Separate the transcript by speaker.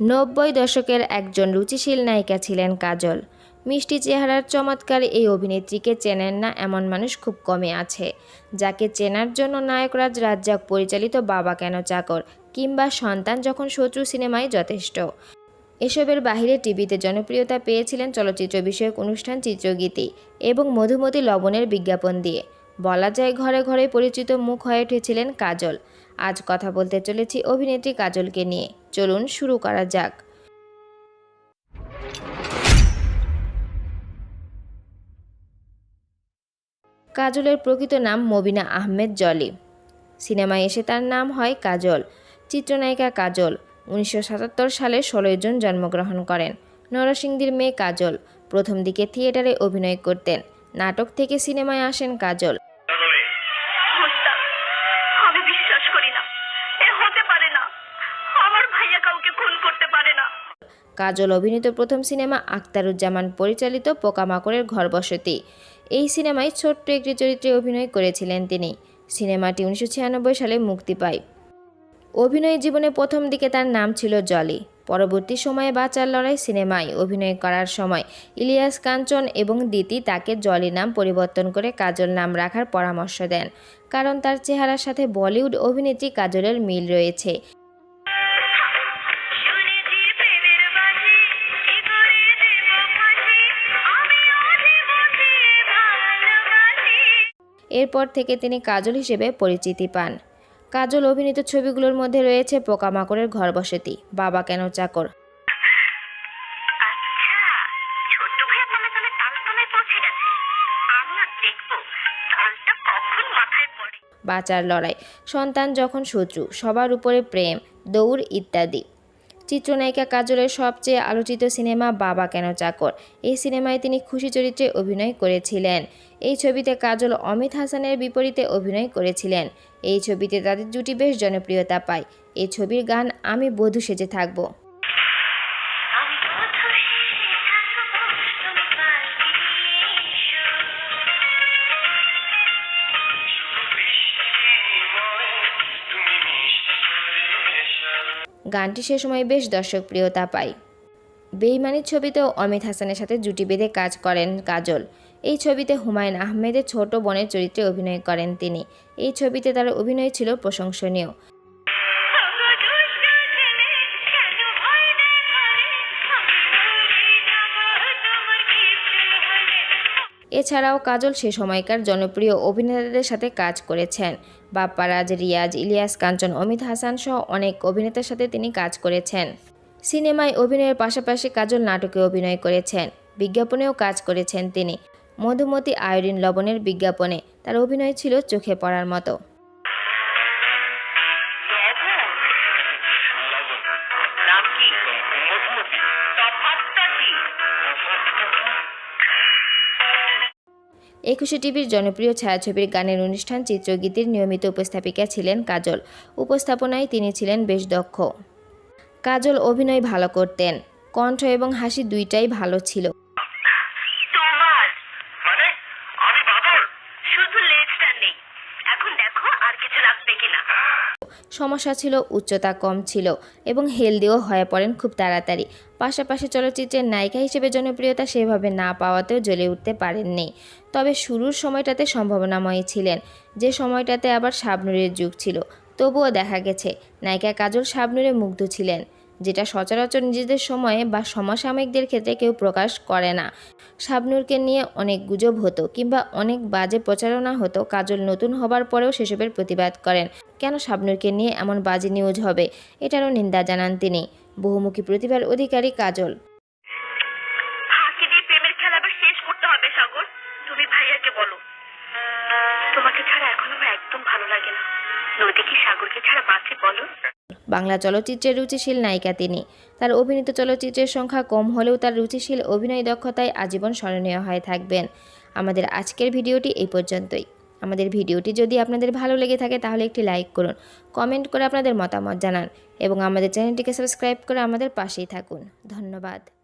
Speaker 1: নব্বই দশকের একজন রুচিশীল নায়িকা ছিলেন কাজল। মিষ্টি চেহারার চমৎকার এই অভিনেত্রীকে চেনেন না এমন মানুষ খুব কমে আছে। যাকে চেনার জন্য নায়করাজ রাজ্জাক পরিচালিত বাবা কেন চাকর কিংবা সন্তান যখন শত্রু সিনেমায় যথেষ্ট। এসবের বাহিরে টিভিতে জনপ্রিয়তা পেয়েছিলেন চলচ্চিত্র বিষয়ক অনুষ্ঠান চিত্রগীতি এবং মধুমতি লবণের বিজ্ঞাপন দিয়ে। বলা যায় ঘরে ঘরে পরিচিত মুখ হয়ে উঠেছিলেন কাজল। আজ কথা বলতে চলেছি অভিনেত্রী কাজলকে নিয়ে। চলুন শুরু করা যাক। কাজলের প্রকৃত নাম মবিনা আহমেদ জলি। সিনেমায় এসে তার নাম হয় কাজল। চিত্রনায়িকা কাজল। উনিশশো সাতাত্তর সালে ষোলোই জুন জন্মগ্রহণ করেন। নরসিংদীর মেয়ে কাজল। প্রথম দিকে থিয়েটারে অভিনয় করতেন। নাটক থেকে সিনেমায় আসেন কাজল। কাজল অভিনীত প্রথম সিনেমা আখতারুজ্জামান পরিচালিত পোকামাকড়ের ঘর বসতি এই সিনেমায় ছোট্ট একটি চরিত্রে অভিনয় করেছিলেন তিনি। সিনেমাটি উনিশশো ছিয়ানব্বই সালে মুক্তি পায়। অভিনয় জীবনে প্রথম দিকে তার নাম ছিল জলি। পরবর্তী সময়ে বাঁচার লড়াই সিনেমায় অভিনয় করার সময় ইলিয়াস কাঞ্চন এবং দিতি তাকে জলি নাম পরিবর্তন করে কাজল নাম রাখার পরামর্শ দেন। কারণ তার চেহারার সাথে বলিউড অভিনেত্রী কাজলের মিল রয়েছে। এরপর থেকে তিনি কাজল হিসেবে পরিচিতি পান। কাজল অভিনীত ছবিগুলোর মধ্যে রয়েছে পোকামাকড়ের ঘর বসতি বাবা কেন চাকর?
Speaker 2: আচ্ছা
Speaker 1: বাঁচার লড়াই সন্তান যখন শত্রু সবার উপরে প্রেম দৌড় ইত্যাদি। চিত্রনায়িকা কাজলের সবচেয়ে আলোচিত সিনেমা বাবা কেন চাকর? এই সিনেমায় তিনি খুশি চরিত্রে অভিনয় করেছিলেন। এই ছবিতে কাজল অমিত হাসানের বিপরীতে অভিনয় করেছিলেন। এই ছবিতে তাদের জুটি বেশ জনপ্রিয়তা পায়। এই ছবির গান আমি বধূ সেজে থাকব। গানটি সে সময় বেশ দর্শকপ্রিয়তা পায়। বেইমানি ছবিতেও অমিত হাসানের সাথে জুটি বেঁধে কাজ করেন কাজল। এই ছবিতে হুমায়ুন আহমেদের ছোট বোনের চরিত্রে অভিনয় করেন তিনি। এই ছবিতে তার অভিনয় ছিল প্রশংসনীয়। এছাড়াও কাজল সে সময়কার জনপ্রিয় অভিনেতাদের সাথে কাজ করেছেন। বাপ্পারাজ, রিয়াজ, ইলিয়াস কাঞ্চন, অমিত হাসান সহ অনেক অভিনেতার সাথে তিনি কাজ করেছেন। সিনেমায় অভিনয়ের পাশাপাশি কাজল নাটকে অভিনয় করেছেন। বিজ্ঞাপনেও কাজ করেছেন তিনি। মধুমতি আয়োডিন লবণের বিজ্ঞাপনে তার অভিনয় ছিল চোখে পড়ার মতো। একুশে টিভির জনপ্রিয় ছায়াছবির গানের অনুষ্ঠান চিত্রগীতির নিয়মিত উপস্থাপিকা ছিলেন কাজল। উপস্থাপনায় তিনি ছিলেন বেশ দক্ষ। কাজল অভিনয় ভালো করতেন। কণ্ঠ এবং হাসি দুইটাই ভালো ছিল। সমস্যা ছিল, উচ্চতা কম ছিল এবং হেলদিও হয়ে পড়েন খুব তাড়াতাড়ি। পাশাপাশি চলচ্চিত্রের নায়িকা হিসেবে জনপ্রিয়তা সেভাবে না পাওয়াতেও জ্বলে উঠতে পারেননি। তবে শুরুর সময়টাতে সম্ভাবনাময়ী ছিলেন, যে সময়টাতে আবার শাবনুরের যুগ ছিল। তবুও দেখা গেছে, নায়িকা কাজল শাবনুরে মুগ্ধ ছিলেন। যেটা সচরাচর নিজেদের সময়ে বা সমসাময়িকদের ক্ষেত্রে কেউ প্রকাশ করে না। শাবনুরকে নিয়ে অনেক গুজব হতো কিংবা অনেক বাজে প্রচারণা হতো। কাজল নতুন হবার পরেও সেসবের প্রতিবাদ করেন। কেন শাবনুরকে নিয়ে এমন বাজে নিউজ হবে? এটারও নিন্দা জানান তিনি। বহুমুখী প্রতিভার অধিকারী কাজল।
Speaker 2: তোমাকে ছাড়া এখন আমার একদম ভালো লাগে না। নদী কি সাগরকে ছাড়া বলো?
Speaker 1: বাংলা চলচ্চিত্রের রুচিশীল নায়িকা তিনি। তার অভিনীত চলচ্চিত্রের সংখ্যা কম হলেও তার রুচিশীল অভিনয় দক্ষতায় আজীবন স্মরণীয় হয়ে থাকবেন। আমাদের আজকের ভিডিওটি এই পর্যন্তই। আমাদের ভিডিওটি যদি আপনাদের ভালো লেগে থাকে তাহলে একটি লাইক করুন, কমেন্ট করে আপনাদের মতামত জানান এবং আমাদের চ্যানেলটিকে সাবস্ক্রাইব করে আমাদের পাশেই থাকুন। ধন্যবাদ।